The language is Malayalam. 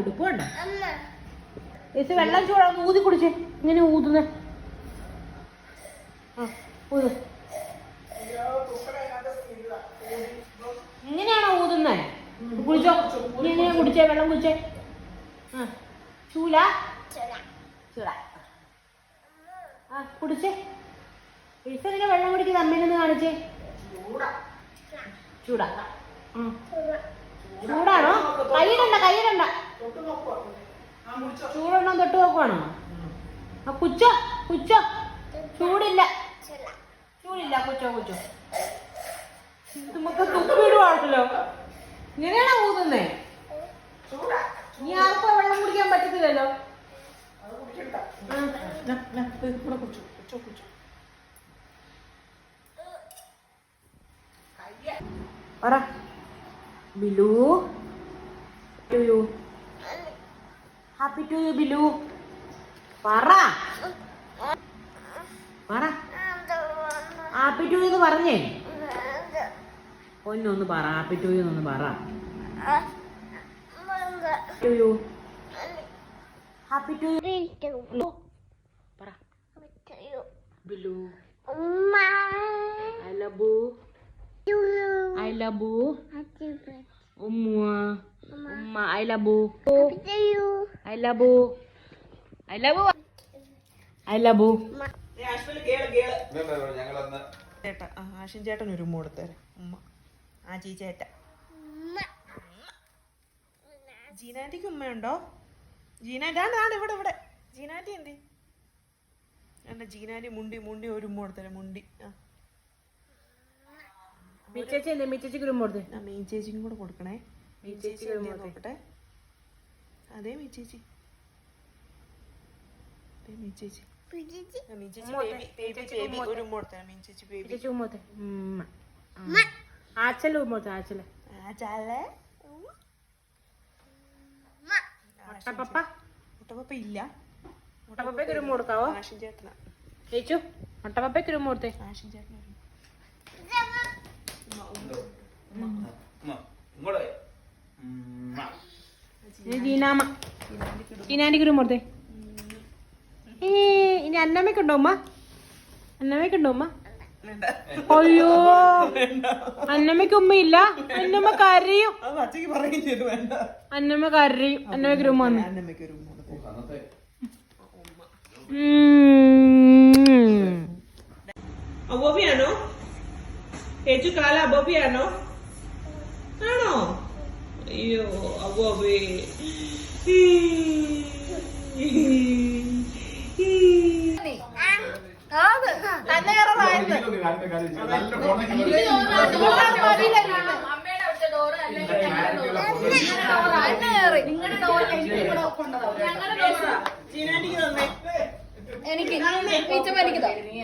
ഉടുപ്പ് വേണ്ട ചേച്ചി വെള്ളം ചൂടാന്ന് ഊതി കുടിച്ചേ. ഇങ്ങനെ ഊതുന്നേ. ആ ഊത്. ഇങ്ങനെയാണോ ഊതുന്നേ? കുടിച്ചോ. ഇങ്ങനെ കുടിച്ചേ വെള്ളം കുടിച്ചേ. ആ ചൂല? ചൂല. ആ കുടിച്ചേ. ഈശ്വരനെ വെള്ളം കുടിക്കുന്ന അമ്മേനൊന്ന് കാണിച്ചേ. ചൂടാ. ചൂടാ. ചൂടാണോ? കയ്യിലുണ്ട കയ്യിടണ്ട ചൂടുണ്ടോ തൊട്ട് നോക്കുവാണോ? ആ കുച്ച കുച്ച ചൂടില്ല. ചൂടില്ല കുച്ചോ കുച്ചോ നമുക്ക് തുപ്പിടുവാണല്ലോ ഇങ്ങനെയാണോ ഊതുന്നേ? നീ ആർക്കും വെള്ളം കുടിക്കാൻ പറ്റത്തില്ലല്ലോ. പറ. Bilu you happy to you Bilu പറ പറ ഹാപ്പി ടു എന്ന് പറഞ്ഞേ ഒന്നൊന്ന് പറ ഹാപ്പി ടു എന്നൊന്ന് പറ to you happy to you പറ Bilu I love you I love you ഉമ്മ ഉമ്മ I love you I love you. I love you. I love ചേട്ടാ ആശിൻ ചേട്ടൻ ഒരു ഉമ്മ കൊടുത്തേരെ ഉമ്മ. ആ ചീ ചേട്ട. ജീനാന്റിക്ക് ഉമ്മയുണ്ടോ? ജീനാന്റി ആണ് ആണ് ഇവിടെ ഇവിടെ. ജീനാന്റി എന്തി? എന്റെ ജീനാന്റി മുണ്ടി മുണ്ടി ഒരു ഉമ്മ കൊടുത്തേരെ മുണ്ടി. ആ. മീൻ ചേച്ചിക്കും കൂടെ കൊടുക്കണേ. മീൻ ചേച്ചിക്ക് നോക്കട്ടെ. അതേ മിച്ചേച്ചി. മുട്ടപ്പപ്പ മുട്ടപ്പപ്പ ഇല്ല. മുട്ടപ്പപ്പയ്ക്ക് ഒരു കൊടുക്കാവോ? ആഷിൻ ചേട്ടനാ. ചേച്ചു മുട്ടപ്പപ്പയ്ക്ക് ഒരു കൊടുത്തേ. ആശിൻ ചേട്ടനാ ഒരു ഇങ്ങോട്ട് ഉമ്മ. ജീനാമ ജീനാന്റിക്ക് ഒരു ഏ ഇനി അന്നമ്മയ്ക്കുണ്ടോ ഉമ്മ? അന്നമ്മയ്ക്കുണ്ടോ ഉമ്മ? അയ്യോ അന്നമ്മയ്ക്ക് ഉമ്മയില്ല അന്നമ്മ കരയും. അന്നമ്മ കരയും. അന്നമ്മയ്ക്ക് ഉമ്മ അന്നമ്മയ്ക്ക്. അബോബിയാണോ ചേച്ചു കാല അബോബിയാണോ ആണോ? അയ്യോ അബോബി ഇതൊന്ന് കാലിന്റെ കാലിൽ വെച്ച്